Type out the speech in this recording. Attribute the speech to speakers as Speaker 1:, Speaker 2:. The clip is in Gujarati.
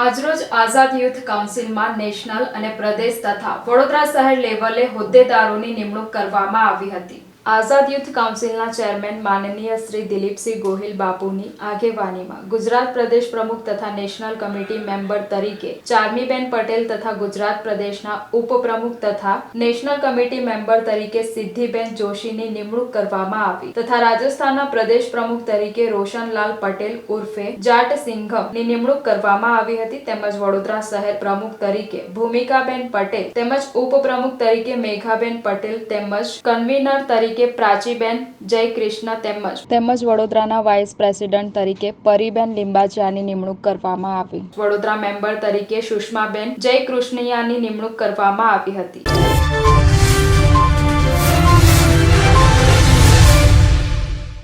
Speaker 1: આજરોજ આઝાદ યુથ કાઉન્સિલમાં નેશનલ અને પ્રદેશ તથા વડોદરા શહેર લેવલે હોદ્દેદારોની નિમણૂક કરવામાં આવી હતી. આઝાદ યુથ કાઉન્સિલના ચેરમેન માનનીય શ્રી દિલીપસિંહ ગોહિલ બાપુની આગેવાનીમાં ગુજરાત પ્રદેશ પ્રમુખ તથા નેશનલ કમિટી મેમ્બર તરીકે ચાર્મીબેન પટેલ તથા ગુજરાત પ્રદેશના ઉપપ્રમુખ તથા નેશનલ કમિટી મેમ્બર તરીકે સિદ્ધિબેન જોશીની નિમણૂક કરવામાં આવી તથા રાજસ્થાનના પ્રદેશ પ્રમુખ તરીકે રોશનલાલ પટેલ ઉર્ફે જાટ સિંઘમની નિમણૂક કરવામાં આવી હતી તેમજ વડોદરા શહેર પ્રમુખ તરીકે ભૂમિકાબેન પટેલ તેમજ ઉપપ્રમુખ તરીકે મેઘાબેન પટેલ તેમજ કન્વીનર તરીકે પ્રાચીબેન જય કૃષ્ણ તેમજ તેમજ વડોદરાના વાઇસ પ્રેસિડેન્ટ તરીકે પરીબેન લિંબાચિયાની નિમણૂક કરવામાં આવી. વડોદરા મેમ્બર તરીકે સુષ્માબેન જય કૃષ્ણિયાની નિમણૂક કરવામાં આવી હતી.